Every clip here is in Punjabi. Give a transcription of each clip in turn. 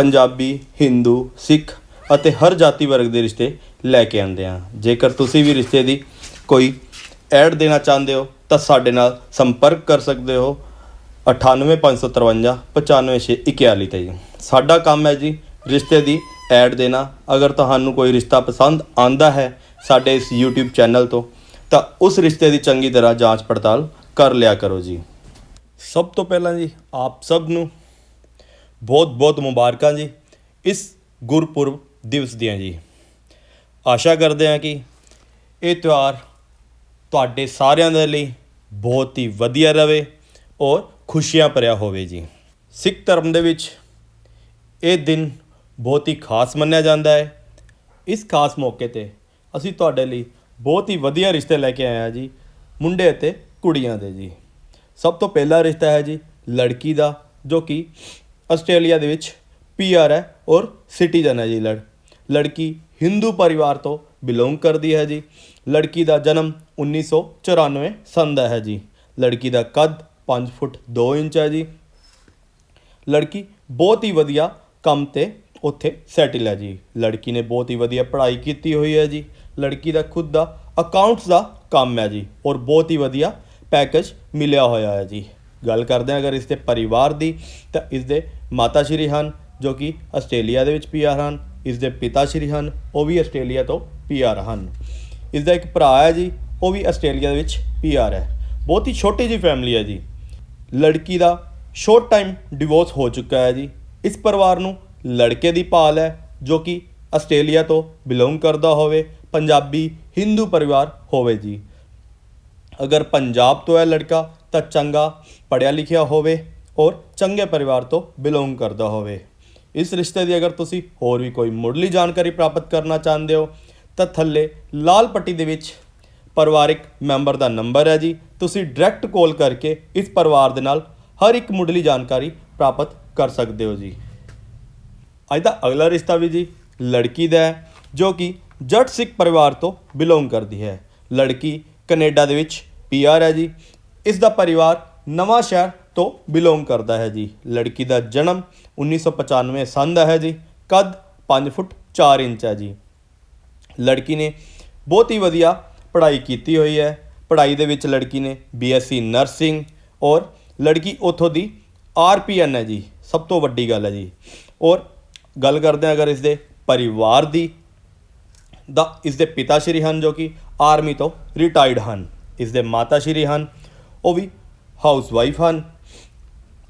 ਪੰਜਾਬੀ, ਹਿੰਦੂ, ਸਿੱਖ ਅਤੇ ਹਰ ਜਾਤੀ ਵਰਗ ਦੇ ਰਿਸ਼ਤੇ ਲੈ ਕੇ ਆਉਂਦੇ ਹਾਂ। ਜੇਕਰ ਤੁਸੀਂ ਵੀ ਰਿਸ਼ਤੇ ਦੀ ਕੋਈ ਐਡ ਦੇਣਾ ਚਾਹੁੰਦੇ ਹੋ, ਤਾਂ ਸਾਡੇ ਨਾਲ ਸੰਪਰਕ ਕਰ ਸਕਦੇ ਹੋ। 98553 95641 ਤੇ ਜੀ। ਸਾਡਾ ਕੰਮ ਹੈ ਜੀ ਰਿਸ਼ਤੇ ਦੀ ਐਡ ਦੇਣਾ। ਅਗਰ ਤੁਹਾਨੂੰ ਕੋਈ ਰਿਸ਼ਤਾ ਪਸੰਦ ਆਂਦਾ ਹੈ ਸਾਡੇ ਇਸ YouTube ਚੈਨਲ ਤੋਂ, ਤਾਂ ਉਸ ਰਿਸ਼ਤੇ ਦੀ ਚੰਗੀ ਤਰ੍ਹਾਂ ਜਾਂਚ ਪੜਤਾਲ ਕਰ ਲਿਆ ਕਰੋ ਜੀ। ਸਭ ਤੋਂ ਪਹਿਲਾਂ ਜੀ, ਆਪ ਸਭ ਨੂੰ ਬਹੁਤ ਬਹੁਤ ਮੁਬਾਰਕਾਂ ਜੀ ਇਸ ਗੁਰਪੁਰਬ ਦਿਵਸ ਦੀਆਂ ਜੀ। ਆਸ਼ਾ ਕਰਦੇ ਹਾਂ ਕਿ ਇਹ ਤਿਉਹਾਰ ਤੁਹਾਡੇ ਸਾਰਿਆਂ ਦੇ ਲਈ ਬਹੁਤ ਹੀ ਵਧੀਆ ਰਹੇ ਔਰ ਖੁਸ਼ੀਆਂ ਭਰਿਆ ਹੋਵੇ ਜੀ। ਸਿੱਖ ਧਰਮ ਦੇ ਵਿੱਚ ਇਹ ਦਿਨ ਬਹੁਤ ਹੀ ਖਾਸ ਮੰਨਿਆ ਜਾਂਦਾ ਹੈ। ਇਸ ਖਾਸ ਮੌਕੇ ਤੇ ਅਸੀਂ ਤੁਹਾਡੇ ਲਈ ਬਹੁਤ ਹੀ ਵਧੀਆ ਰਿਸ਼ਤੇ ਲੈ ਕੇ ਆਏ ਹਾਂ ਜੀ, ਮੁੰਡੇ ਅਤੇ ਕੁੜੀਆਂ ਦੇ ਜੀ। ਸਭ ਤੋਂ ਪਹਿਲਾ ਰਿਸ਼ਤਾ ਹੈ ਜੀ ਲੜਕੀ ਦਾ, ਜੋ ਕਿ ਆਸਟ੍ਰੇਲੀਆ ਦੇ ਵਿੱਚ ਪੀਆਰ ਹੈ ਔਰ ਸਿਟੀਜ਼ਨ ਹੈ ਜੀ ਲੜ, ਲੜਕੀ ਹਿੰਦੂ ਪਰਿਵਾਰ ਤੋਂ ਬਿਲੋਂਗ ਕਰਦੀ ਹੈ ਜੀ, ਲੜਕੀ ਦਾ ਜਨਮ 1994 ਸੰਨ ਦਾ ਹੈ ਜੀ, ਲੜਕੀ ਦਾ ਕੱਦ 5 ਫੁੱਟ 2 ਇੰਚ ਹੈ ਜੀ, ਲੜਕੀ ਬਹੁਤ ਹੀ ਵਧੀਆ ਕੰਮ ਤੇ ਉੱਥੇ ਸੈਟਲ ਹੈ ਜੀ, ਲੜਕੀ ਨੇ ਬਹੁਤ ਹੀ ਵਧੀਆ ਪੜ੍ਹਾਈ ਕੀਤੀ ਹੋਈ ਹੈ ਜੀ, ਲੜਕੀ ਦਾ ਖੁਦ ਦਾ ਅਕਾਊਂਟਸ ਦਾ ਕੰਮ ਹੈ ਜੀ ਔਰ ਬਹੁਤ ਹੀ ਵਧੀਆ ਪੈਕੇਜ ਮਿਲਿਆ ਹੋਇਆ ਹੈ ਜੀ, ਗੱਲ ਕਰਦੇ ਹਾਂ ਅਗਰ ਇਸ ਦੇ ਪਰਿਵਾਰ ਦੀ ਤਾਂ ਇਸ ਦੇ ਮਾਤਾ ਸ਼੍ਰੀ ਹਨ, ਜੋ ਕਿ ਆਸਟ੍ਰੇਲੀਆ ਦੇ ਵਿੱਚ ਪੀਆਰ ਹਨ। ਇਸ ਦੇ ਪਿਤਾ ਸ਼੍ਰੀ ਹਨ, ਉਹ ਵੀ ਆਸਟ੍ਰੇਲੀਆ ਤੋਂ ਪੀਆਰ ਹਨ। ਇਸ ਦਾ ਇੱਕ ਭਰਾ ਹੈ ਜੀ, ਉਹ ਵੀ ਆਸਟ੍ਰੇਲੀਆ ਦੇ ਵਿੱਚ ਪੀਆਰ ਹੈ। ਬਹੁਤ ਹੀ ਛੋਟੀ ਜਿਹੀ ਫੈਮਿਲੀ ਹੈ ਜੀ। ਲੜਕੀ ਦਾ ਸ਼ੋਰਟ ਟਾਈਮ ਡਿਵੋਰਸ ਹੋ ਚੁੱਕਾ ਹੈ ਜੀ। ਇਸ ਪਰਿਵਾਰ ਨੂੰ ਲੜਕੇ ਦੀ ਭਾਲ ਹੈ, ਜੋ ਕਿ ਆਸਟ੍ਰੇਲੀਆ ਤੋਂ ਬਿਲੋਂਗ ਕਰਦਾ ਹੋਵੇ, ਪੰਜਾਬੀ ਹਿੰਦੂ ਪਰਿਵਾਰ ਹੋਵੇ ਜੀ। ਅਗਰ ਪੰਜਾਬ ਤੋਂ ਹੈ ਲੜਕਾ, ਤਾਂ ਚੰਗਾ ਪੜ੍ਹਿਆ ਲਿਖਿਆ ਹੋਵੇ ਔਰ ਚੰਗੇ ਪਰਿਵਾਰ ਤੋਂ ਬਿਲੋਂਗ ਕਰਦਾ ਹੋਵੇ। ਇਸ ਰਿਸ਼ਤੇ ਦੀ ਅਗਰ ਤੁਸੀਂ ਹੋਰ ਵੀ ਕੋਈ ਮੁੱਢਲੀ ਜਾਣਕਾਰੀ ਪ੍ਰਾਪਤ ਕਰਨਾ ਚਾਹੁੰਦੇ ਹੋ, ਤਾਂ ਥੱਲੇ ਲਾਲ ਪੱਟੀ ਦੇ ਵਿੱਚ ਪਰਿਵਾਰਿਕ ਮੈਂਬਰ ਦਾ ਨੰਬਰ ਹੈ ਜੀ। ਤੁਸੀਂ ਡਾਇਰੈਕਟ ਕਾਲ ਕਰਕੇ ਇਸ ਪਰਿਵਾਰ ਦੇ ਨਾਲ ਹਰ ਇੱਕ ਮੁੱਢਲੀ ਜਾਣਕਾਰੀ ਪ੍ਰਾਪਤ ਕਰ ਸਕਦੇ ਹੋ ਜੀ। ਅੱਜ ਦਾ ਅਗਲਾ ਰਿਸ਼ਤਾ ਵੀ ਜੀ ਲੜਕੀ ਦਾ ਹੈ, ਜੋ ਕਿ ਜੱਟ ਸਿੱਖ ਪਰਿਵਾਰ ਤੋਂ ਬਿਲੋਂਗ ਕਰਦੀ ਹੈ। ਲੜਕੀ ਕੈਨੇਡਾ ਦੇ ਵਿੱਚ ਪੀਆਰ ਹੈ ਜੀ। ਇਸ ਦਾ ਪਰਿਵਾਰ ਨਵਾਂ ਸ਼ਹਿਰ ਤੋਂ ਬਿਲੋਂਗ ਕਰਦਾ ਹੈ ਜੀ। ਲੜਕੀ ਦਾ ਜਨਮ 1995 ਸੰਨ ਦਾ ਹੈ ਜੀ। ਕੱਦ 5 ਫੁੱਟ 4 ਇੰਚ ਹੈ ਜੀ। ਲੜਕੀ ਨੇ ਬਹੁਤ ਹੀ ਵਧੀਆ ਪੜ੍ਹਾਈ ਕੀਤੀ ਹੋਈ ਹੈ। ਪੜ੍ਹਾਈ ਦੇ ਵਿੱਚ ਲੜਕੀ ਨੇ ਬੀਐਸਸੀ ਨਰਸਿੰਗ ਔਰ ਲੜਕੀ ਉਥੋਂ ਦੀ ਆਰਪੀਐਨ ਹੈ ਜੀ। ਸਭ ਤੋਂ ਵੱਡੀ ਗੱਲ ਹੈ ਜੀ। ਔਰ ਗੱਲ ਕਰਦੇ ਹਾਂ ਅਗਰ ਇਸ ਦੇ ਪਰਿਵਾਰ ਦੀ ਦਾ ਇਸ ਦੇ ਪਿਤਾ ਸ਼੍ਰੀ ਹਨ ਜੋ ਕਿ ਆਰਮੀ ਤੋਂ ਰਿਟਾਇਰਡ ਹਨ। ਇਸ ਦੇ ਮਾਤਾ ਸ਼੍ਰੀ ਹਨ, ਉਹ ਵੀ ਹਾਊਸ ਵਾਈਫ ਹਨ।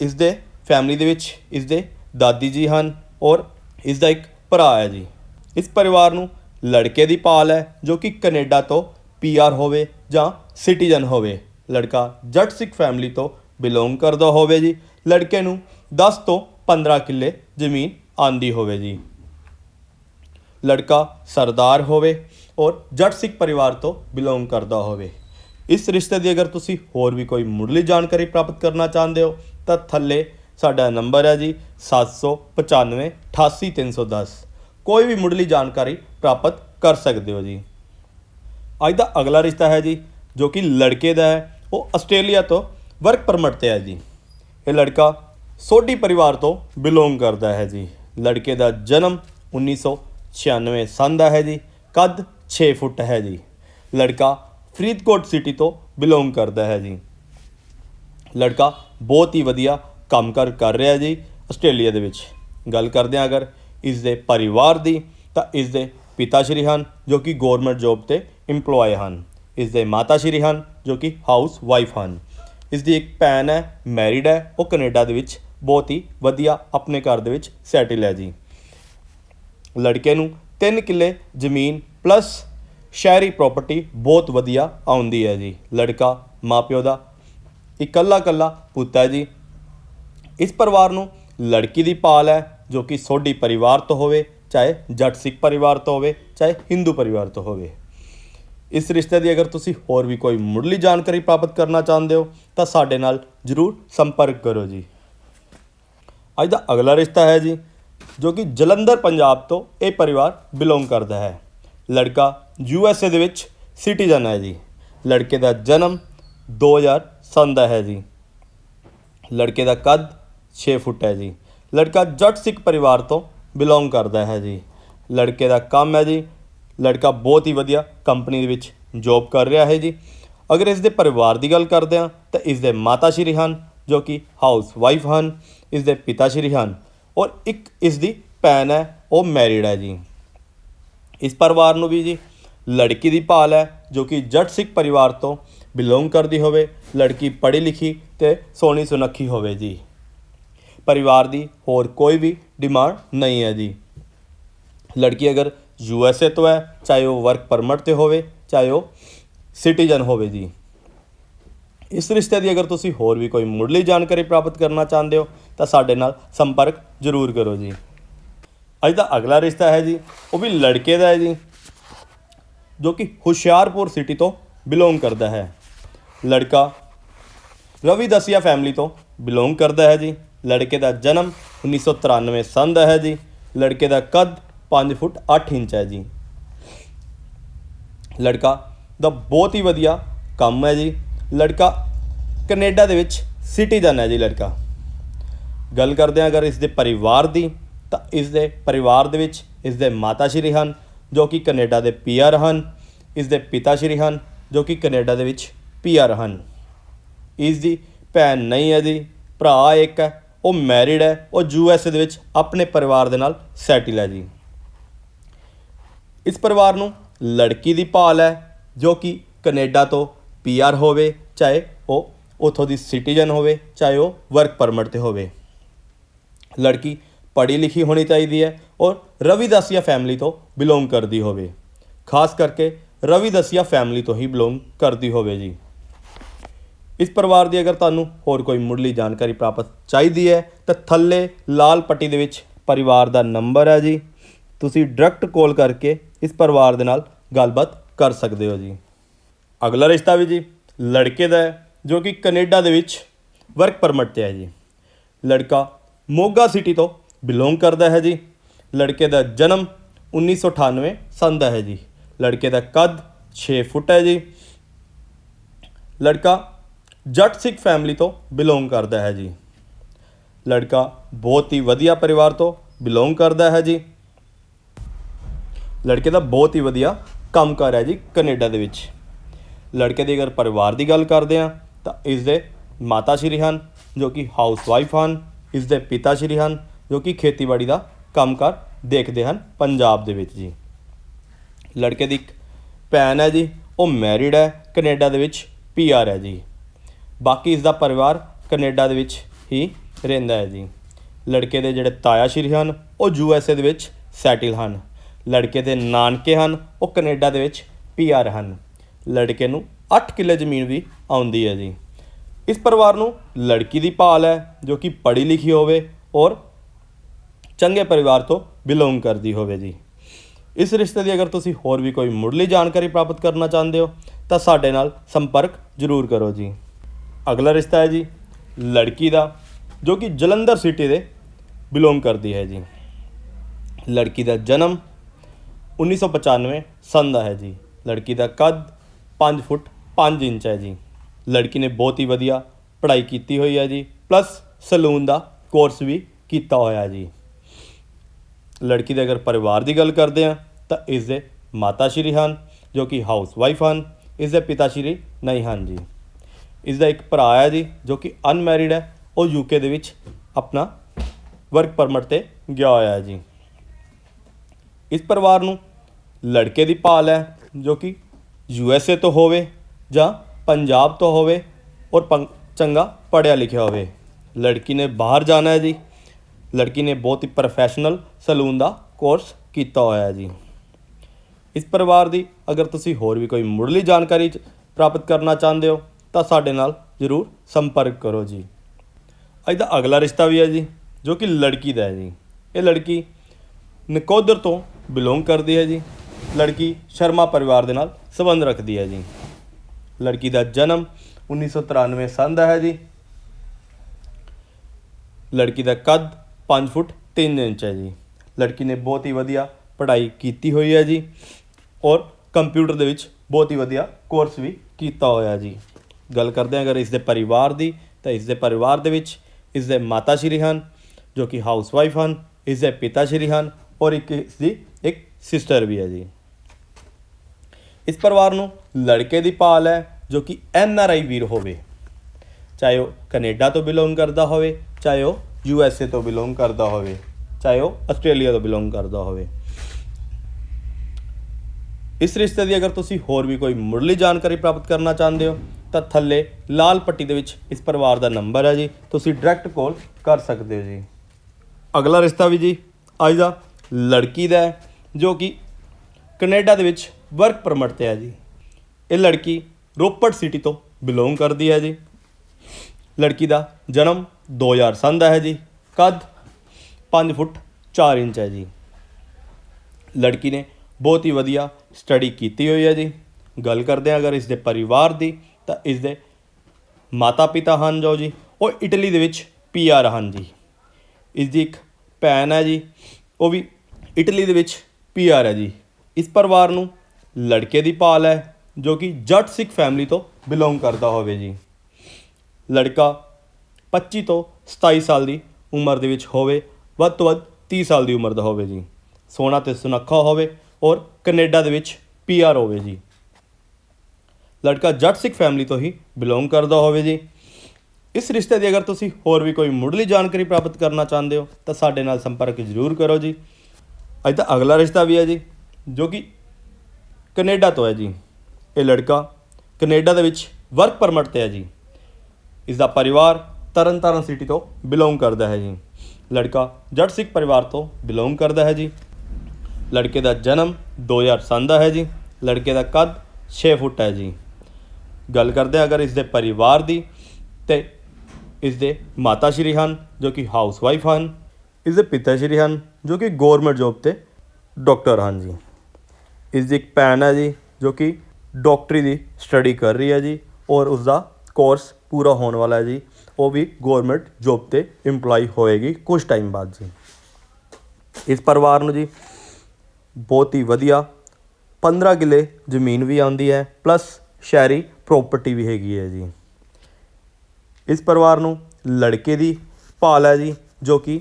ਇਸ ਦੇ ਫੈਮਿਲੀ ਦੇ ਵਿੱਚ ਇਸ ਦੇ ਦਾਦੀ ਜੀ ਹਨ ਔਰ ਇਸ ਦਾ ਇੱਕ ਭਰਾ ਹੈ ਜੀ। ਇਸ ਪਰਿਵਾਰ ਨੂੰ ਲੜਕੇ ਦੀ ਭਾਲ ਹੈ ਜੋ ਕਿ ਕੈਨੇਡਾ ਤੋਂ ਪੀਆਰ ਹੋਵੇ ਜਾਂ ਸਿਟੀਜ਼ਨ ਹੋਵੇ। ਲੜਕਾ ਜੱਟ ਸਿੱਖ ਫੈਮਿਲੀ ਤੋਂ ਬਿਲੋਂਗ ਕਰਦਾ ਹੋਵੇ ਜੀ। ਲੜਕੇ ਨੂੰ 10 ਤੋਂ 15 ਕਿੱਲੇ ਜ਼ਮੀਨ ਆਂਦੀ ਹੋਵੇ ਜੀ। ਲੜਕਾ ਸਰਦਾਰ ਹੋਵੇ ਔਰ ਜੱਟ ਸਿੱਖ ਪਰਿਵਾਰ ਤੋਂ ਬਿਲੋਂਗ ਕਰਦਾ ਹੋਵੇ। ਇਸ ਰਿਸ਼ਤੇ ਦੀ ਅਗਰ ਤੁਸੀਂ ਹੋਰ ਵੀ ਕੋਈ ਮੁੱਢਲੀ ਜਾਣਕਾਰੀ ਪ੍ਰਾਪਤ ਕਰਨਾ ਚਾਹੁੰਦੇ ਹੋ ਤਾਂ ਥੱਲੇ ਸਾਡਾ ਨੰਬਰ ਹੈ ਜੀ 795 88310 ਕੋਈ ਵੀ ਮੁੱਢਲੀ ਜਾਣਕਾਰੀ ਪ੍ਰਾਪਤ ਕਰ ਸਕਦੇ ਹੋ ਜੀ। ਅੱਜ ਦਾ ਅਗਲਾ ਰਿਸ਼ਤਾ ਹੈ ਜੀ, ਜੋ ਕਿ ਲੜਕੇ ਦਾ ਹੈ। ਉਹ ਆਸਟ੍ਰੇਲੀਆ ਤੋਂ ਵਰਕ ਪਰਮਿਟ ਤੇ ਹੈ ਜੀ। ਇਹ ਲੜਕਾ ਸੋਢੀ ਪਰਿਵਾਰ ਤੋਂ ਬਿਲੋਂਗ ਕਰਦਾ ਹੈ ਜੀ। ਲੜਕੇ ਦਾ ਜਨਮ 1996 ਸੰਨ ਦਾ ਹੈ ਜੀ, ਕੱਦ 6 ਫੁੱਟ ਹੈ ਜੀ। ਲੜਕਾ ਫਰੀਦਕੋਟ ਸਿਟੀ ਤੋਂ ਬਿਲੋਂਗ ਕਰਦਾ ਹੈ ਜੀ। ਲੜਕਾ ਬਹੁਤ ਹੀ ਵਧੀਆ ਕੰਮ ਕੰਮਕਾਰ ਕਰ ਰਿਹਾ ਜੀ ਆਸਟ੍ਰੇਲੀਆ ਦੇ ਵਿੱਚ। ਗੱਲ ਕਰਦੇ ਹਾਂ ਅਗਰ ਇਸ ਦੇ ਪਰਿਵਾਰ ਦੀ ਤਾਂ ਇਸ ਦੇ ਪਿਤਾ ਸ਼੍ਰੀ ਹਨ ਜੋ ਕਿ ਗਵਰਨਮੈਂਟ ਜੌਬ ਤੇ EMPLOYE ਹਨ। ਇਸ ਦੇ ਮਾਤਾ ਸ਼੍ਰੀ ਹਨ ਜੋ ਕਿ ਹਾਊਸ ਵਾਈਫ ਹਨ। ਇਸ ਦੀ ਇੱਕ ਭੈਣ ਹੈ ਮੈਰਿਡ ਹੈ, ਉਹ ਕੈਨੇਡਾ ਦੇ ਵਿੱਚ ਬਹੁਤ ਹੀ ਵਧੀਆ ਆਪਣੇ ਘਰ ਦੇ ਵਿੱਚ ਸੈਟਲ ਹੈ ਜੀ। ਲੜਕੇ ਨੂੰ 3 ਕਿੱਲੇ ਜ਼ਮੀਨ ਪਲੱਸ ਸ਼ਹਿਰੀ ਪ੍ਰਾਪਰਟੀ ਬਹੁਤ ਵਧੀਆ ਆਉਂਦੀ ਹੈ ਜੀ। ਲੜਕਾ ਮਾਪਿਓ ਦਾ ਇਕੱਲਾ ਇਕੱਲਾ ਪੁੱਤ ਹੈ ਜੀ। ਇਸ ਪਰਿਵਾਰ ਨੂੰ ਲੜਕੀ ਦੀ ਭਾਲ ਹੈ, ਜੋ ਕਿ ਸੋਢੀ ਪਰਿਵਾਰ ਤੋਂ ਹੋਵੇ, ਚਾਹੇ ਜੱਟ ਸਿੱਖ ਪਰਿਵਾਰ ਤੋਂ ਹੋਵੇ, ਚਾਹੇ ਹਿੰਦੂ ਪਰਿਵਾਰ ਤੋਂ ਹੋਵੇ। ਇਸ ਰਿਸ਼ਤੇ ਦੀ ਅਗਰ ਤੁਸੀਂ ਹੋਰ ਵੀ ਕੋਈ ਮੁੱਢਲੀ ਜਾਣਕਾਰੀ ਪ੍ਰਾਪਤ ਕਰਨਾ ਚਾਹੁੰਦੇ ਹੋ, ਤਾਂ ਸਾਡੇ ਨਾਲ ਜਰੂਰ ਸੰਪਰਕ ਕਰੋ ਜੀ। ਅੱਜ ਦਾ ਅਗਲਾ ਰਿਸ਼ਤਾ ਹੈ ਜੀ, ਜੋ ਕਿ ਜਲੰਧਰ, ਪੰਜਾਬ ਤੋਂ ਇਹ ਪਰਿਵਾਰ ਬਿਲੋਂਗ ਕਰਦਾ ਹੈ। ਲੜਕਾ ਯੂ ਐਸ ਏ ਦੇ ਵਿੱਚ ਸਿਟੀਜ਼ਨ ਹੈ ਜੀ। ਲੜਕੇ ਦਾ ਜਨਮ 2000 ਸੰਨ ਦਾ ਹੈ ਜੀ। ਲੜਕੇ ਦਾ ਕੱਦ 6 ਫੁੱਟ ਹੈ ਜੀ। ਲੜਕਾ ਜੱਟ ਸਿੱਖ ਪਰਿਵਾਰ ਤੋਂ ਬਿਲੋਂਗ ਕਰਦਾ ਹੈ ਜੀ। ਲੜਕੇ ਦਾ ਕੰਮ ਹੈ ਜੀ। ਲੜਕਾ ਬਹੁਤ ਹੀ ਵਧੀਆ ਕੰਪਨੀ ਦੇ ਵਿੱਚ ਜੌਬ ਕਰ ਰਿਹਾ ਹੈ ਜੀ। ਅਗਰ ਇਸ ਦੇ ਪਰਿਵਾਰ ਦੀ ਗੱਲ ਕਰਦੇ ਹਾਂ, ਤਾਂ ਇਸ ਦੇ ਮਾਤਾ ਸ਼੍ਰੀ ਹਨ, ਜੋ ਕਿ ਹਾਊਸ ਵਾਈਫ ਹਨ, ਇਸ ਦੇ ਪਿਤਾ ਸ਼੍ਰੀ ਹਨ ਔਰ ਇੱਕ ਇਸ ਦੀ ਭੈਣ ਹੈ, ਉਹ ਮੈਰਿਡ ਹੈ ਜੀ। ਇਸ ਪਰਿਵਾਰ ਨੂੰ ਵੀ ਜੀ ਲੜਕੀ ਦੀ ਭਾਲ ਹੈ, ਜੋ ਕਿ ਜੱਟ ਸਿੱਖ ਪਰਿਵਾਰ ਤੋਂ ਬਿਲੋਂਗ ਕਰਦੀ ਹੋਵੇ, ਲੜਕੀ ਪੜ੍ਹੀ ਲਿਖੀ ਤੇ ਸੋਹਣੀ ਸੁਨੱਖੀ ਹੋਵੇ ਜੀ। ਪਰਿਵਾਰ ਦੀ ਹੋਰ ਕੋਈ ਵੀ ਡਿਮਾਂਡ ਨਹੀਂ ਹੈ ਜੀ। ਲੜਕੀ ਅਗਰ ਯੂ ਐਸ ਏ ਤੋਂ ਹੈ, ਚਾਹੇ ਉਹ ਵਰਕ ਪਰਮਿਟ ਤੇ ਹੋਵੇ, ਚਾਹੇ ਉਹ ਸਿਟੀਜ਼ਨ ਹੋਵੇ ਜੀ। ਇਸ ਰਿਸ਼ਤੇ ਦੀ ਅਗਰ ਤੁਸੀਂ ਹੋਰ ਵੀ ਕੋਈ ਮੁੱਢਲੀ ਜਾਣਕਾਰੀ ਪ੍ਰਾਪਤ ਕਰਨਾ ਚਾਹੁੰਦੇ ਹੋ, ਤਾਂ ਸਾਡੇ ਨਾਲ ਸੰਪਰਕ ਜ਼ਰੂਰ ਕਰੋ ਜੀ। ਅੱਜ ਦਾ ਅਗਲਾ ਰਿਸ਼ਤਾ ਹੈ ਜੀ, ਉਹ ਵੀ ਲੜਕੇ ਦਾ ਹੈ ਜੀ, ਜੋ ਕਿ ਹੁਸ਼ਿਆਰਪੁਰ ਸਿਟੀ ਤੋਂ ਬਿਲੋਂਗ ਕਰਦਾ ਹੈ। ਲੜਕਾ। ਰਵੀ ਦਸੀਆ ਫੈਮਿਲੀ ਤੋਂ ਬਿਲੋਂਗ ਕਰਦਾ ਹੈ ਜੀ। ਲੜਕੇ ਦਾ ਜਨਮ 1993 ਸੰਨ ਦਾ ਹੈ ਜੀ। ਲੜਕੇ ਦਾ ਕੱਦ 5 ਫੁੱਟ 8 ਇੰਚ ਹੈ ਜੀ। ਲੜਕਾ ਦਾ ਬਹੁਤ ਹੀ ਵਧੀਆ ਕੰਮ ਹੈ ਜੀ। ਲੜਕਾ ਕੈਨੇਡਾ ਦੇ ਵਿੱਚ ਸਿਟੀਜ਼ਨ ਹੈ ਜੀ ਲੜਕਾ। ਗੱਲ ਕਰਦੇ ਹਾਂ ਅਗਰ ਇਸ ਦੇ ਪਰਿਵਾਰ ਦੀ, ਤਾਂ ਇਸ ਦੇ ਪਰਿਵਾਰ ਦੇ ਵਿੱਚ ਇਸ ਦੇ ਮਾਤਾ ਸ਼੍ਰੀ ਹਨ, ਜੋ ਕਿ ਕੈਨੇਡਾ ਦੇ ਪੀਆਰ ਹਨ। ਇਸ ਦੇ ਪਿਤਾ ਸ਼੍ਰੀ ਹਨ, ਜੋ ਕਿ ਕੈਨੇਡਾ ਦੇ ਵਿੱਚ ਪੀਆਰ ਹਨ। ਇਸ ਦੀ ਭੈਣ ਨਹੀਂ ਹੈ ਜੀ ਭਰਾ ਇੱਕ ਹੈ, ਉਹ ਮੈਰਿਡ ਹੈ, ਉਹ ਯੂ ਐਸ ਏ ਦੇ ਵਿੱਚ ਆਪਣੇ ਪਰਿਵਾਰ ਦੇ ਨਾਲ ਸੈਟਲ ਹੈ ਜੀ। ਇਸ ਪਰਿਵਾਰ ਨੂੰ ਲੜਕੀ ਦੀ ਭਾਲ ਹੈ, ਜੋ ਕਿ ਕੈਨੇਡਾ ਤੋਂ ਪੀਆਰ ਹੋਵੇ, ਚਾਹੇ ਉਹ ਉਥੋਂ ਦੀ ਸਿਟੀਜ਼ਨ ਹੋਵੇ, ਚਾਹੇ ਉਹ ਵਰਕ ਪਰਮਿਟ ਤੇ ਹੋਵੇ। ਲੜਕੀ ਪੜ੍ਹੀ ਲਿਖੀ ਹੋਣੀ ਚਾਹੀਦੀ ਹੈ ਔਰ ਰਵੀ ਦਸੀਆ ਫੈਮਿਲੀ ਤੋਂ ਬਿਲੋਂਗ ਕਰਦੀ ਹੋਵੇ। ਖਾਸ ਕਰਕੇ ਰਵੀ ਦਸੀਆ ਫੈਮਿਲੀ ਤੋਂ ਹੀ ਬਿਲੋਂਗ ਕਰਦੀ ਹੋਵੇ ਜੀ। ਇਸ ਪਰਿਵਾਰ ਦੀ ਅਗਰ ਤੁਹਾਨੂੰ ਹੋਰ ਕੋਈ ਮੁੱਢਲੀ ਜਾਣਕਾਰੀ ਪ੍ਰਾਪਤ ਚਾਹੀਦੀ ਹੈ, ਤਾਂ ਥੱਲੇ ਲਾਲ ਪੱਟੀ ਦੇ ਵਿੱਚ ਪਰਿਵਾਰ ਦਾ ਨੰਬਰ ਹੈ ਜੀ। ਤੁਸੀਂ ਡਾਇਰੈਕਟ ਕਾਲ ਕਰਕੇ ਇਸ ਪਰਿਵਾਰ ਦੇ ਨਾਲ ਗੱਲਬਾਤ ਕਰ ਸਕਦੇ ਹੋ ਜੀ। ਅਗਲਾ ਰਿਸ਼ਤਾ ਵੀ ਜੀ, ਲੜਕੇ ਦਾ ਹੈ, ਜੋ ਕਿ ਕੈਨੇਡਾ ਦੇ ਵਿੱਚ ਵਰਕ ਪਰਮਿਟ ਤੇ ਹੈ ਜੀ। ਲੜਕਾ ਮੋਗਾ ਸਿਟੀ ਤੋਂ ਬਿਲੋਂਗ ਕਰਦਾ ਹੈ ਜੀ। ਲੜਕੇ ਦਾ ਜਨਮ 1998 ਸਨ ਦਾ ਹੈ ਜੀ। ਲੜਕੇ ਦਾ ਕੱਦ 6 ਫੁੱਟ ਹੈ ਜੀ। ਲੜਕਾ ਜੱਟ ਸਿੱਖ ਫੈਮਿਲੀ ਤੋਂ ਬਿਲੋਂਗ ਕਰਦਾ ਹੈ ਜੀ। ਲੜਕਾ ਬਹੁਤ ਹੀ ਵਧੀਆ ਪਰਿਵਾਰ ਤੋਂ ਬਿਲੋਂਗ ਕਰਦਾ ਹੈ ਜੀ। ਲੜਕੇ ਦਾ ਬਹੁਤ ਹੀ ਵਧੀਆ ਕੰਮ ਕੰਮਕਾਰ ਹੈ ਜੀ ਕੈਨੇਡਾ ਦੇ ਵਿੱਚ। ਲੜਕੇ ਦੇ ਅਗਰ ਪਰਿਵਾਰ ਦੀ ਗੱਲ ਕਰਦੇ ਹਾਂ, ਤਾਂ ਇਸ ਦੇ ਮਾਤਾ ਸ਼੍ਰੀ ਹਨ, ਜੋ ਕਿ ਹਾਊਸ ਵਾਈਫ ਹਨ, ਇਸ ਦੇ ਪਿਤਾ ਸ਼੍ਰੀ ਹਨ, ਜੋ ਕਿ ਖੇਤੀਬਾੜੀ ਦਾ ਕੰਮਕਾਰ ਦੇਖਦੇ ਹਨ ਪੰਜਾਬ ਦੇ ਵਿੱਚ ਜੀ। ਲੜਕੇ ਦੀ ਇੱਕ ਭੈਣ ਹੈ ਜੀ, ਉਹ ਮੈਰਿਡ ਹੈ, ਕੈਨੇਡਾ ਦੇ ਵਿੱਚ ਪੀਆਰ ਹੈ ਜੀ। ਬਾਕੀ ਇਸ ਦਾ ਪਰਿਵਾਰ ਕੈਨੇਡਾ ਦੇ ਵਿੱਚ ਹੀ ਰਹਿੰਦਾ ਹੈ ਜੀ। ਲੜਕੇ ਦੇ ਜਿਹੜੇ ਤਾਇਆ ਸ਼੍ਰੀ ਹਨ, ਉਹ ਯੂ ਐਸ ਏ ਦੇ ਵਿੱਚ ਸੈਟਲ ਹਨ। ਲੜਕੇ ਦੇ ਨਾਨਕੇ ਹਨ, ਉਹ ਕੈਨੇਡਾ ਦੇ ਵਿੱਚ ਪੀ ਆਰ ਹਨ। ਲੜਕੇ ਨੂੰ 8 ਕਿੱਲੇ ਜ਼ਮੀਨ ਵੀ ਆਉਂਦੀ ਹੈ ਜੀ। ਇਸ ਪਰਿਵਾਰ ਨੂੰ ਲੜਕੀ ਦੀ ਭਾਲ ਹੈ, ਜੋ ਕਿ ਪੜ੍ਹੀ ਲਿਖੀ ਹੋਵੇ ਔਰ ਚੰਗੇ ਪਰਿਵਾਰ ਤੋਂ ਬਿਲੋਂਗ ਕਰਦੀ ਹੋਵੇ ਜੀ। ਇਸ ਰਿਸ਼ਤੇ ਦੀ ਅਗਰ ਤੁਸੀਂ ਹੋਰ ਵੀ ਕੋਈ ਮੁੱਢਲੀ ਜਾਣਕਾਰੀ ਪ੍ਰਾਪਤ ਕਰਨਾ ਚਾਹੁੰਦੇ ਹੋ, ਤਾਂ ਸਾਡੇ ਨਾਲ ਸੰਪਰਕ ਜ਼ਰੂਰ ਕਰੋ ਜੀ। ਅਗਲਾ ਰਿਸ਼ਤਾ ਹੈ ਜੀ ਲੜਕੀ ਦਾ, ਜੋ ਕਿ ਜਲੰਧਰ ਸਿਟੀ ਦੇ ਬਿਲੋਂਗ ਕਰਦੀ ਹੈ ਜੀ। ਲੜਕੀ ਦਾ ਜਨਮ 1995 ਸਨ ਦਾ ਹੈ ਜੀ। ਲੜਕੀ ਦਾ ਕੱਦ 5 ਫੁੱਟ 5 ਇੰਚ ਹੈ ਜੀ। ਲੜਕੀ ਨੇ ਬਹੁਤ ਹੀ ਵਧੀਆ ਪੜ੍ਹਾਈ ਕੀਤੀ ਹੋਈ ਹੈ ਜੀ ਪਲੱਸ ਸਲੂਨ ਦਾ ਕੋਰਸ ਵੀ ਕੀਤਾ ਹੋਇਆ ਜੀ। ਲੜਕੀ ਦੇ ਅਗਰ ਪਰਿਵਾਰ ਦੀ ਗੱਲ ਕਰਦੇ ਹਾਂ, ਤਾਂ ਇਸ ਦੇ ਮਾਤਾ ਸ਼੍ਰੀ ਹਨ, ਜੋ ਕਿ ਹਾਊਸ ਵਾਈਫ ਹਨ ਇਸ ਦੇ ਪਿਤਾ ਸ਼੍ਰੀ ਨਹੀਂ ਹਨ ਜੀ। ਇਸ ਦਾ ਇੱਕ ਭਰਾ ਹੈ ਜੀ, ਜੋ ਕਿ ਅਨਮੈਰਿਡ ਹੈ, ਉਹ ਯੂਕੇ ਦੇ ਵਿੱਚ ਆਪਣਾ ਵਰਕ ਪਰਮਿਟ ਤੇ ਗਿਆ ਹੋਇਆ ਹੈ ਜੀ। ਇਸ ਪਰਿਵਾਰ ਨੂੰ ਲੜਕੇ ਦੀ ਭਾਲ ਹੈ, ਜੋ ਕਿ ਯੂ ਐਸ ਏ ਤੋਂ ਹੋਵੇ ਜਾਂ ਪੰਜਾਬ ਤੋਂ ਹੋਵੇ ਔਰ ਪੰਗ- ਚੰਗਾ ਪੜ੍ਹਿਆ ਲਿਖਿਆ ਹੋਵੇ। ਲੜਕੀ ਨੇ ਬਾਹਰ ਜਾਣਾ ਹੈ ਜੀ। ਲੜਕੀ ਨੇ ਬਹੁਤ ਹੀ ਪ੍ਰੋਫੈਸ਼ਨਲ ਸਲੂਨ ਦਾ ਕੋਰਸ ਕੀਤਾ ਹੋਇਆ ਹੈ ਜੀ। ਇਸ ਪਰਿਵਾਰ ਦੀ ਅਗਰ ਤੁਸੀਂ ਹੋਰ ਵੀ ਕੋਈ ਮੁੱਢਲੀ ਜਾਣਕਾਰੀ ਪ੍ਰਾਪਤ ਕਰਨਾ ਚਾਹੁੰਦੇ ਹੋ ਤਾਂ ਸਾਡੇ ਨਾਲ ਜ਼ਰੂਰ ਸੰਪਰਕ ਕਰੋ ਜੀ। ਅੱਜ ਦਾ ਅਗਲਾ ਰਿਸ਼ਤਾ ਵੀ ਹੈ ਜੀ, ਜੋ ਕਿ ਲੜਕੀ ਦਾ ਹੈ ਜੀ। ਇਹ ਲੜਕੀ ਨਕੋਦਰ ਤੋਂ ਬਿਲੋਂਗ ਕਰਦੀ ਹੈ ਜੀ। ਲੜਕੀ ਸ਼ਰਮਾ ਪਰਿਵਾਰ ਦੇ ਨਾਲ ਸੰਬੰਧ ਰੱਖਦੀ ਹੈ ਜੀ। ਲੜਕੀ ਦਾ ਜਨਮ 1993 ਸਾਲ ਦਾ ਹੈ ਜੀ। ਲੜਕੀ ਦਾ ਕੱਦ 5 ਫੁੱਟ 3 ਇੰਚ ਹੈ ਜੀ। ਲੜਕੀ ਨੇ ਬਹੁਤ ਹੀ ਵਧੀਆ ਪੜ੍ਹਾਈ ਕੀਤੀ ਹੋਈ ਹੈ ਜੀ। ਔਰ ਕੰਪਿਊਟਰ ਦੇ ਵਿੱਚ ਬਹੁਤ ਹੀ ਵਧੀਆ ਕੋਰਸ ਵੀ ਕੀਤਾ ਹੋਇਆ ਜੀ। ਗੱਲ ਕਰਦੇ ਹਾਂ, ਅਗਰ ਇਸ ਦੇ ਪਰਿਵਾਰ ਦੀ, ਤਾਂ ਇਸ ਦੇ ਪਰਿਵਾਰ ਦੇ ਵਿੱਚ ਇਸ ਦੇ ਮਾਤਾ ਸ਼੍ਰੀ ਹਨ, ਜੋ ਕਿ ਹਾਊਸ ਵਾਈਫ ਹਨ, ਇਸ ਦੇ ਪਿਤਾ ਸ਼੍ਰੀ ਹਨ ਔਰ ਇੱਕ ਇਸ ਦੀ ਇੱਕ ਸਿਸਟਰ ਵੀ ਹੈ ਜੀ। ਇਸ ਪਰਿਵਾਰ ਨੂੰ ਲੜਕੇ ਦੀ ਭਾਲ ਹੈ, ਜੋ ਕਿ ਐਨ ਆਰ ਆਈ ਵੀਰ ਹੋਵੇ। ਚਾਹੇ ਉਹ ਕੈਨੇਡਾ ਤੋਂ ਬਿਲੋਂਗ ਕਰਦਾ ਹੋਵੇ, ਚਾਹੇ ਉਹ ਯੂ ਐਸ ਏ ਤੋਂ ਬਿਲੋਂਗ ਕਰਦਾ ਹੋਵੇ, ਚਾਹੇ ਉਹ ਆਸਟ੍ਰੇਲੀਆ ਤੋਂ ਬਿਲੋਂਗ ਕਰਦਾ ਹੋਵੇ। ਇਸ ਰਿਸ਼ਤੇ ਦੀ ਅਗਰ ਤੁਸੀਂ ਹੋਰ ਵੀ ਕੋਈ ਮੁੱਢਲੀ ਜਾਣਕਾਰੀ ਪ੍ਰਾਪਤ ਕਰਨਾ ਚਾਹੁੰਦੇ ਹੋ ਤਾਂ ਥੱਲੇ ਲਾਲ ਪੱਟੀ ਦੇ ਵਿੱਚ ਇਸ ਪਰਿਵਾਰ ਦਾ ਨੰਬਰ ਹੈ ਜੀ। ਤੁਸੀਂ ਡਾਇਰੈਕਟ ਕਾਲ ਕਰ ਸਕਦੇ ਹੋ ਜੀ। ਅਗਲਾ ਰਿਸ਼ਤਾ ਵੀ ਜੀ ਅੱਜ ਦਾ ਲੜਕੀ ਦਾ ਹੈ, ਜੋ ਕਿ ਕੈਨੇਡਾ ਦੇ ਵਿੱਚ ਵਰਕ ਪਰਮਿਟ ਤੇ ਹੈ ਜੀ। ਇਹ ਲੜਕੀ ਰੋਪੜ ਸਿਟੀ ਤੋਂ ਬਿਲੋਂਗ ਕਰਦੀ ਹੈ ਜੀ। ਲੜਕੀ ਦਾ ਜਨਮ 2000 ਸੰਨ ਦਾ ਹੈ ਜੀ। ਕੱਦ 5 ਫੁੱਟ 4 ਇੰਚ ਹੈ ਜੀ। ਲੜਕੀ ਨੇ ਬਹੁਤ ਹੀ ਵਧੀਆ ਸਟੱਡੀ ਕੀਤੀ ਹੋਈ ਹੈ ਜੀ। ਗੱਲ ਕਰਦੇ ਹਾਂ ਅਗਰ ਇਸ ਦੇ ਪਰਿਵਾਰ ਦੀ ਤਾਂ ਇਸ ਦੇ ਮਾਤਾ ਪਿਤਾ ਹਨ ਜੋ ਜੀ। ਉਹ ਇਟਲੀ ਦੇ ਵਿੱਚ ਪੀਆਰ ਹਨ ਜੀ। ਇਸ ਦੀ ਇੱਕ ਭੈਣ ਹੈ ਜੀ। ਉਹ ਵੀ ਇਟਲੀ ਦੇ ਵਿੱਚ ਪੀਆਰ ਹੈ ਜੀ। ਇਸ ਪਰਿਵਾਰ ਨੂੰ ਲੜਕੇ ਦੀ ਭਾਲ ਹੈ, ਜੋ ਕਿ ਜੱਟ ਸਿੱਖ ਫੈਮਿਲੀ ਤੋਂ ਬਿਲੋਂਗ ਕਰਦਾ ਹੋਵੇ ਜੀ। ਲੜਕਾ 25 ਤੋਂ 27 ਸਾਲ ਦੀ ਉਮਰ ਦੇ ਵਿੱਚ ਹੋਵੇ, ਵੱਧ ਤੋਂ ਵੱਧ 30 ਸਾਲ ਦੀ ਉਮਰ ਦਾ ਹੋਵੇ ਜੀ। ਸੋਹਣਾ ਤੇ ਸੁਨੱਖਾ ਹੋਵੇ ਔਰ ਕੈਨੇਡਾ ਦੇ ਵਿੱਚ ਪੀਆਰ ਹੋਵੇ ਜੀ। ਲੜਕਾ ਜੱਟ ਸਿੱਖ ਫੈਮਿਲੀ ਤੋਂ ਹੀ ਬਿਲੋਂਗ ਕਰਦਾ ਹੋਵੇ ਜੀ। ਇਸ ਰਿਸ਼ਤੇ ਦੀ ਅਗਰ ਤੁਸੀਂ ਹੋਰ ਵੀ ਕੋਈ ਮੁੱਢਲੀ ਜਾਣਕਾਰੀ ਪ੍ਰਾਪਤ ਕਰਨਾ ਚਾਹੁੰਦੇ ਹੋ, ਤਾਂ ਸਾਡੇ ਨਾਲ ਸੰਪਰਕ ਜ਼ਰੂਰ ਕਰੋ ਜੀ। ਅੱਜ ਤਾਂ ਅਗਲਾ ਰਿਸ਼ਤਾ ਵੀ ਹੈ ਜੀ, ਜੋ ਕਿ ਕੈਨੇਡਾ ਤੋਂ ਹੈ ਜੀ। ਇਹ ਲੜਕਾ ਕੈਨੇਡਾ ਦੇ ਵਿੱਚ ਵਰਕ ਪਰਮਿਟ ਤੇ ਹੈ ਜੀ। ਇਸ ਦਾ ਪਰਿਵਾਰ ਤਰਨਤਾਰਨ ਸਿਟੀ ਤੋਂ ਬਿਲੋਂਗ ਕਰਦਾ ਹੈ ਜੀ। ਲੜਕਾ ਜੱਟ ਸਿੱਖ ਪਰਿਵਾਰ ਤੋਂ ਬਿਲੋਂਗ ਕਰਦਾ ਹੈ ਜੀ। ਲੜਕੇ ਦਾ ਜਨਮ 2000 ਸੰਨ ਦਾ ਹੈ ਜੀ। ਲੜਕੇ ਦਾ ਕੱਦ 6 ਫੁੱਟ ਹੈ ਜੀ। ਗੱਲ ਕਰਦੇ ਹਾਂ ਅਗਰ ਇਸ ਦੇ ਪਰਿਵਾਰ ਦੀ ਤੇ ਇਸ ਦੇ ਮਾਤਾ ਸ਼੍ਰੀ ਹਨ, ਜੋ ਕਿ ਹਾਊਸ ਵਾਈਫ ਹਨ ਇਸ ਦੇ ਪਿਤਾ ਸ਼੍ਰੀ ਹਨ, ਜੋ ਕਿ ਗਵਰਨਮੈਂਟ ਜੌਬ ਤੇ ਡਾਕਟਰ ਹਨ ਜੀ। ਇਸ ਦੀ ਇੱਕ ਭੈਣ ਹੈ ਜੀ, ਜੋ ਕਿ ਡਾਕਟਰੀ ਦੀ ਸਟੱਡੀ ਕਰ ਰਹੀ ਹੈ ਜੀ ਔਰ ਉਸ ਦਾ ਕੋਰਸ ਪੂਰਾ ਹੋਣ ਵਾਲਾ ਹੈ ਜੀ। ਉਹ ਵੀ ਗਵਰਨਮੈਂਟ ਜੌਬ ਤੇ EMPLOYE ਹੋਏਗੀ ਕੁਝ ਟਾਈਮ ਬਾਅਦ ਜੀ। ਇਸ ਪਰਿਵਾਰ ਨੂੰ ਜੀ ਬਹੁਤ ਹੀ ਵਧੀਆ 15 ਕਿੱਲੇ ਜ਼ਮੀਨ ਵੀ ਆਉਂਦੀ ਹੈ ਪਲੱਸ ਸ਼ਹਿਰੀ ਪ੍ਰਾਪਰਟੀ ਵੀ ਹੈਗੀ ਹੈ ਜੀ। ਇਸ ਪਰਿਵਾਰ ਨੂੰ ਲੜਕੇ ਦੀ ਭਾਲ ਹੈ ਜੀ, ਜੋ ਕਿ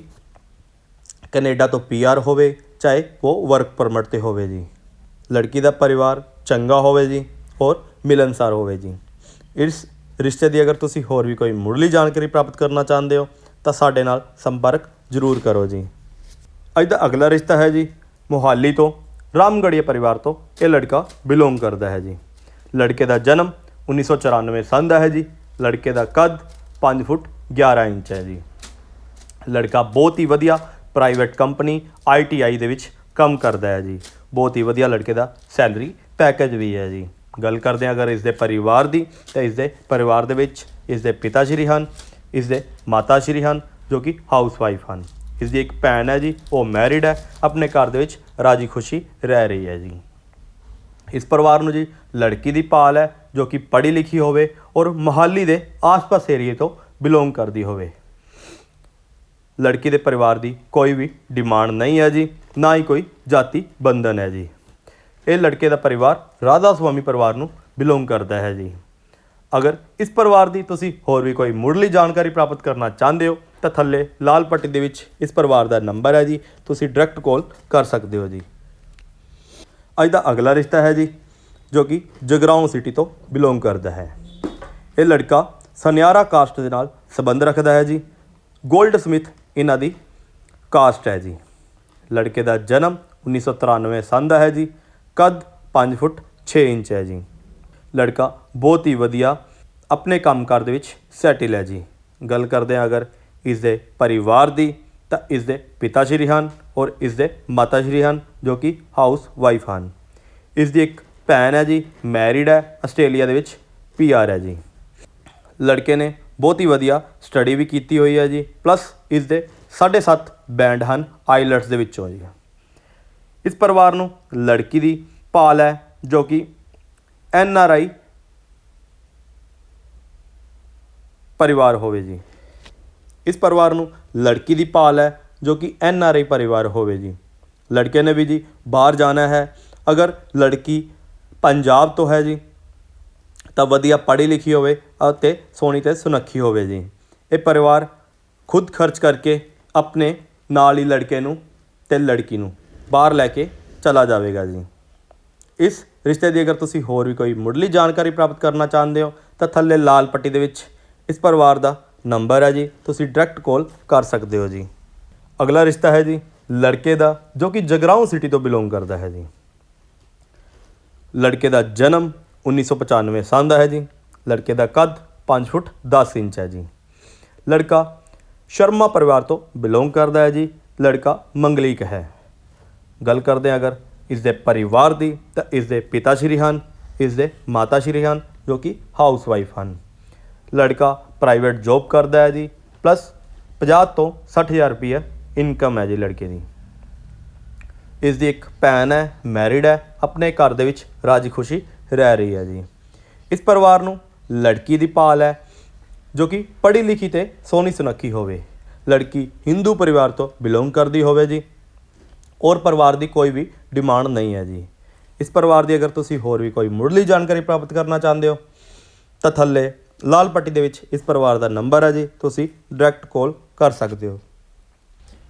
ਕੈਨੇਡਾ ਤੋਂ ਪੀਆਰ ਹੋਵੇ, ਚਾਹੇ ਉਹ ਵਰਕ ਪਰਮਿਟ ਤੇ ਹੋਵੇ ਜੀ। ਲੜਕੀ ਦਾ ਪਰਿਵਾਰ ਚੰਗਾ ਹੋਵੇ ਜੀ ਔਰ ਮਿਲਨਸਾਰ ਹੋਵੇ ਜੀ। ਇਸ ਰਿਸ਼ਤੇ ਦੀ ਅਗਰ ਤੁਸੀਂ ਹੋਰ ਵੀ ਕੋਈ ਮੁੱਢਲੀ ਜਾਣਕਾਰੀ ਪ੍ਰਾਪਤ ਕਰਨਾ ਚਾਹੁੰਦੇ ਹੋ, ਤਾਂ ਸਾਡੇ ਨਾਲ ਸੰਪਰਕ ਜ਼ਰੂਰ ਕਰੋ ਜੀ। ਅੱਜ ਦਾ ਅਗਲਾ ਰਿਸ਼ਤਾ ਹੈ ਜੀ, ਮੋਹਾਲੀ ਤੋਂ ਰਾਮਗੜੀਆ ਪਰਿਵਾਰ ਤੋਂ ਇਹ ਲੜਕਾ ਬਿਲੋਂਗ ਕਰਦਾ ਹੈ ਜੀ। ਲੜਕੇ ਦਾ ਜਨਮ 1994 ਸਨ ਦਾ ਹੈ ਜੀ। ਲੜਕੇ ਦਾ ਕੱਦ 5 ਫੁੱਟ 11 ਇੰਚ ਹੈ ਜੀ। ਲੜਕਾ ਬਹੁਤ ਹੀ ਵਧੀਆ ਪ੍ਰਾਈਵੇਟ ਕੰਪਨੀ ਆਈਟੀਆਈ ਦੇ ਵਿੱਚ ਕੰਮ ਕਰਦਾ ਹੈ ਜੀ। ਬਹੁਤ ਹੀ ਵਧੀਆ ਲੜਕੇ ਦਾ ਸੈਲਰੀ ਪੈਕੇਜ ਵੀ ਹੈ ਜੀ। ਗੱਲ ਕਰਦੇ ਹਾਂ ਅਗਰ ਇਸ ਦੇ ਪਰਿਵਾਰ ਦੀ, ਤਾਂ ਇਸ ਦੇ ਪਰਿਵਾਰ ਦੇ ਵਿੱਚ ਇਸ ਦੇ ਪਿਤਾ ਸ਼੍ਰੀ ਹਨ ਇਸ ਦੇ ਮਾਤਾ ਸ਼੍ਰੀ ਹਨ, ਜੋ ਕਿ ਹਾਊਸ ਵਾਈਫ ਹਨ। ਇਸ ਦੀ ਇੱਕ ਭੈਣ ਹੈ ਜੀ, ਉਹ ਮੈਰਿਡ ਹੈ, ਆਪਣੇ ਘਰ ਦੇ ਵਿੱਚ ਰਾਜੀ ਖੁਸ਼ੀ ਰਹਿ ਰਹੀ ਹੈ ਜੀ। ਇਸ ਪਰਿਵਾਰ ਨੂੰ ਜੀ ਲੜਕੀ ਦੀ ਭਾਲ ਹੈ, ਜੋ ਕਿ ਪੜ੍ਹੀ ਲਿਖੀ ਹੋਵੇ ਔਰ ਮੋਹਾਲੀ ਦੇ ਆਸ-ਪਾਸ ਏਰੀਏ ਤੋਂ ਬਿਲੋਂਗ ਕਰਦੀ ਹੋਵੇ। ਲੜਕੀ ਦੇ ਪਰਿਵਾਰ ਦੀ ਕੋਈ ਵੀ ਡਿਮਾਂਡ ਨਹੀਂ ਹੈ ਜੀ, ਨਾ ਹੀ ਕੋਈ ਜਾਤੀ ਬੰਧਨ ਹੈ ਜੀ। ਇਹ ਲੜਕੇ ਦਾ ਪਰਿਵਾਰ ਰਾਧਾ ਸੁਆਮੀ ਪਰਿਵਾਰ ਨੂੰ ਬਿਲੋਂਗ ਕਰਦਾ ਹੈ ਜੀ। ਅਗਰ ਇਸ ਪਰਿਵਾਰ ਦੀ ਤੁਸੀਂ ਹੋਰ ਵੀ ਕੋਈ ਮੁੱਢਲੀ ਜਾਣਕਾਰੀ ਪ੍ਰਾਪਤ ਕਰਨਾ ਚਾਹੁੰਦੇ ਹੋ, ਤਾਂ ਥੱਲੇ ਲਾਲ ਪੱਟੀ ਦੇ ਵਿੱਚ ਇਸ ਪਰਿਵਾਰ ਦਾ ਨੰਬਰ ਹੈ ਜੀ, ਤੁਸੀਂ ਡਾਇਰੈਕਟ ਕਾਲ ਕਰ ਸਕਦੇ ਹੋ ਜੀ। ਅੱਜ ਦਾ ਅਗਲਾ ਰਿਸ਼ਤਾ ਹੈ ਜੀ, ਜੋ ਕਿ ਜਗਰਾਉਂ ਸਿਟੀ ਤੋਂ ਬਿਲੋਂਗ ਕਰਦਾ ਹੈ। ਇਹ ਲੜਕਾ ਸਨਿਆਰਾ ਕਾਸਟ ਦੇ ਨਾਲ ਸੰਬੰਧ ਰੱਖਦਾ ਹੈ ਜੀ। ਗੋਲਡ ਸਮਿਥ ਇਹਨਾਂ ਦੀ ਕਾਸਟ ਹੈ ਜੀ। ਲੜਕੇ ਦਾ ਜਨਮ 1993 ਸੰਨ ਦਾ ਹੈ ਜੀ। ਕੱਦ 5 ਫੁੱਟ 6 ਇੰਚ ਹੈ ਜੀ। ਲੜਕਾ ਬਹੁਤ ਹੀ ਵਧੀਆ ਆਪਣੇ ਕੰਮਕਾਰ ਦੇ ਵਿੱਚ ਸੈਟਲ ਹੈ ਜੀ। ਗੱਲ ਕਰਦੇ ਹਾਂ ਅਗਰ ਇਸ ਦੇ ਪਰਿਵਾਰ ਦੀ ਤਾਂ ਇਸ ਦੇ ਪਿਤਾ ਸ਼੍ਰੀ ਹਨ ਔਰ ਇਸ ਦੇ ਮਾਤਾ ਸ਼੍ਰੀ ਹਨ, ਜੋ ਕਿ ਹਾਊਸ ਵਾਈਫ ਹਨ। ਇਸ ਦੀ ਇੱਕ ਭੈਣ ਹੈ ਜੀ, ਮੈਰਿਡ ਹੈ, ਆਸਟ੍ਰੇਲੀਆ ਦੇ ਵਿੱਚ ਪੀਆਰ ਹੈ ਜੀ। ਲੜਕੇ ਨੇ ਬਹੁਤ ਹੀ ਵਧੀਆ ਸਟੱਡੀ ਵੀ ਕੀਤੀ ਹੋਈ ਹੈ ਜੀ, ਪਲੱਸ ਇਸ ਦੇ 7.5 ਬੈਂਡ ਹਨ ਆਈਲਟਸ ਦੇ ਵਿੱਚੋਂ ਜੀ। ਇਸ ਪਰਿਵਾਰ ਨੂੰ ਲੜਕੀ ਦੀ ਭਾਲ ਹੈ, ਜੋ ਕਿ ਐਨ ਆਰ ਆਈ ਪਰਿਵਾਰ ਹੋਵੇ ਜੀ। ਇਸ ਪਰਿਵਾਰ ਨੂੰ ਲੜਕੀ ਦੀ ਭਾਲ ਹੈ ਜੋ ਕਿ ਐਨ ਆਰ ਆਈ ਪਰਿਵਾਰ ਹੋਵੇ ਜੀ। ਲੜਕੇ ਨੇ ਵੀ ਜੀ ਬਾਹਰ ਜਾਣਾ ਹੈ। ਅਗਰ ਲੜਕੀ ਪੰਜਾਬ ਤੋਂ ਹੈ ਜੀ, ਤਾਂ ਵਧੀਆ ਪੜ੍ਹੀ ਲਿਖੀ ਹੋਵੇ ਅਤੇ ਸੋਹਣੀ ਤੇ ਸੁਨੱਖੀ ਹੋਵੇ ਜੀ। ਇਹ ਪਰਿਵਾਰ ਖੁਦ ਖਰਚ ਕਰਕੇ ਆਪਣੇ ਨਾਲ ਹੀ ਲੜਕੇ ਨੂੰ ਤੇ ਲੜਕੀ ਨੂੰ ਬਾਹਰ ਲੈ ਕੇ ਚਲਾ ਜਾਵੇਗਾ ਜੀ। ਇਸ ਰਿਸ਼ਤੇ ਦੀ ਅਗਰ ਤੁਸੀਂ ਹੋਰ ਵੀ ਕੋਈ ਮੁੱਢਲੀ ਜਾਣਕਾਰੀ ਪ੍ਰਾਪਤ ਕਰਨਾ ਚਾਹੁੰਦੇ ਹੋ, ਤਾਂ ਥੱਲੇ ਲਾਲ ਪੱਟੀ ਦੇ ਵਿੱਚ ਇਸ ਪਰਿਵਾਰ ਦਾ ਨੰਬਰ ਹੈ ਜੀ, ਤੁਸੀਂ ਡਾਇਰੈਕਟ ਕਾਲ ਕਰ ਸਕਦੇ ਹੋ ਜੀ। ਅਗਲਾ ਰਿਸ਼ਤਾ ਹੈ ਜੀ, ਲੜਕੇ ਦਾ, ਜੋ ਕਿ ਜਗਰਾਉਂ ਸਿਟੀ ਤੋਂ ਬਿਲੋਂਗ ਕਰਦਾ ਹੈ ਜੀ। ਲੜਕੇ ਦਾ ਜਨਮ 1995 ਸਾਲ ਦਾ ਹੈ ਜੀ। ਲੜਕੇ ਦਾ ਕੱਦ 5 ਫੁੱਟ 10 ਇੰਚ ਹੈ ਜੀ। ਲੜਕਾ ਸ਼ਰਮਾ ਪਰਿਵਾਰ ਤੋਂ ਬਿਲੋਂਗ ਕਰਦਾ ਹੈ ਜੀ। ਲੜਕਾ ਮੰਗਲੀਕ ਹੈ। ਗੱਲ ਕਰਦੇ ਹਾਂ ਅਗਰ ਇਸ ਦੇ ਪਰਿਵਾਰ ਦੀ, ਤਾਂ ਇਸ ਦੇ ਪਿਤਾ ਸ਼੍ਰੀ ਹਨ, ਇਸ ਦੇ ਮਾਤਾ ਸ਼੍ਰੀ ਹਨ, ਜੋ ਕਿ ਹਾਊਸ ਵਾਈਫ ਹਨ। ਲੜਕਾ ਪ੍ਰਾਈਵੇਟ ਜੌਬ ਕਰਦਾ ਹੈ ਜੀ ਪਲੱਸ 50 ਤੋਂ 60000 ਰੁਪਏ ਇਨਕਮ ਹੈ ਜੀ ਲੜਕੇ ਦੀ। ਇਸ ਦੀ ਇੱਕ ਭੈਣ ਹੈ ਮੈਰਿਡ ਹੈ, ਆਪਣੇ ਘਰ ਦੇ ਵਿੱਚ ਰਾਜੀ ਖੁਸ਼ੀ ਰਹਿ ਰਹੀ ਹੈ ਜੀ। ਇਸ ਪਰਿਵਾਰ ਨੂੰ ਲੜਕੀ ਦੀ ਭਾਲ ਹੈ, ਜੋ ਕਿ ਪੜ੍ਹੀ ਲਿਖੀ ਤੇ ਸੋਹਣੀ ਸੁਨੱਖੀ ਹੋਵੇ। ਲੜਕੀ ਹਿੰਦੂ ਪਰਿਵਾਰ ਤੋਂ ਬਿਲੋਂਗ ਕਰਦੀ ਹੋਵੇ ਜੀ। ਔਰ ਪਰਿਵਾਰ ਦੀ ਕੋਈ ਵੀ ਡਿਮਾਂਡ ਨਹੀਂ ਹੈ ਜੀ। ਇਸ ਪਰਿਵਾਰ ਦੀ ਅਗਰ ਤੁਸੀਂ ਹੋਰ ਵੀ ਕੋਈ ਮੁੱਢਲੀ ਜਾਣਕਾਰੀ ਪ੍ਰਾਪਤ ਕਰਨਾ ਚਾਹੁੰਦੇ ਹੋ, ਤਾਂ ਥੱਲੇ ਲਾਲ ਪੱਟੀ ਦੇ ਵਿੱਚ ਇਸ ਪਰਿਵਾਰ ਦਾ ਨੰਬਰ ਹੈ ਜੀ, ਤੁਸੀਂ ਡਾਇਰੈਕਟ ਕਾਲ ਕਰ ਸਕਦੇ ਹੋ।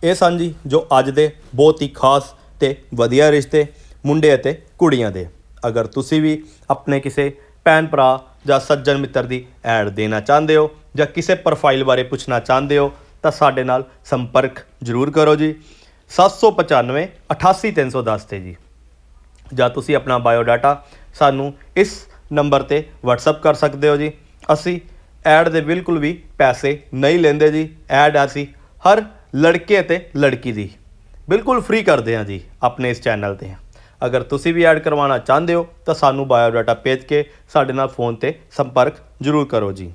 ਇਹ ਸਨ ਜੀ, ਜੋ ਅੱਜ ਦੇ ਬਹੁਤ ਹੀ ਖਾਸ ਤੇ ਵਧੀਆ ਰਿਸ਼ਤੇ, ਮੁੰਡੇ ਅਤੇ ਕੁੜੀਆਂ ਦੇ। ਅਗਰ ਤੁਸੀਂ ਵੀ ਆਪਣੇ ਕਿਸੇ ਭੈਣ ਭਰਾ ਜਾਂ ਸੱਜਣ ਮਿੱਤਰ ਦੀ ਐਡ ਦੇਣਾ ਚਾਹੁੰਦੇ ਹੋ ਜਾਂ ਕਿਸੇ ਪ੍ਰੋਫਾਈਲ ਬਾਰੇ ਪੁੱਛਣਾ ਚਾਹੁੰਦੇ ਹੋ, ਤਾਂ ਸਾਡੇ ਨਾਲ ਸੰਪਰਕ ਜ਼ਰੂਰ ਕਰੋ ਜੀ। 795 88310 ਤੇ ਜੀ। ਜਾਂ ਤੁਸੀਂ ਆਪਣਾ ਬਾਇਓ ਡਾਟਾ ਸਾਨੂੰ ਇਸ ਨੰਬਰ ਤੇ WhatsApp ਕਰ ਸਕਦੇ ਹੋ ਜੀ। ਅਸੀਂ ਐਡ ਦੇ ਬਿਲਕੁਲ ਵੀ ਪੈਸੇ ਨਹੀਂ ਲੈਂਦੇ ਜੀ, ਐਡ ਅਸੀਂ ਹਰ ਲੜਕੇ ਅਤੇ ਲੜਕੀ ਦੀ ਬਿਲਕੁਲ ਫ੍ਰੀ ਕਰਦੇ ਹਾਂ ਜੀ, ਆਪਣੇ ਇਸ ਚੈਨਲ ਤੇ। ਅਗਰ ਤੁਸੀਂ ਵੀ ਐਡ ਕਰਵਾਉਣਾ ਚਾਹੁੰਦੇ ਹੋ ਤਾਂ ਸਾਨੂੰ ਬਾਇਓ ਡਾਟਾ ਭੇਜ ਕੇ ਸਾਡੇ ਨਾਲ ਫੋਨ ਤੇ ਸੰਪਰਕ ਜ਼ਰੂਰ ਕਰੋ ਜੀ।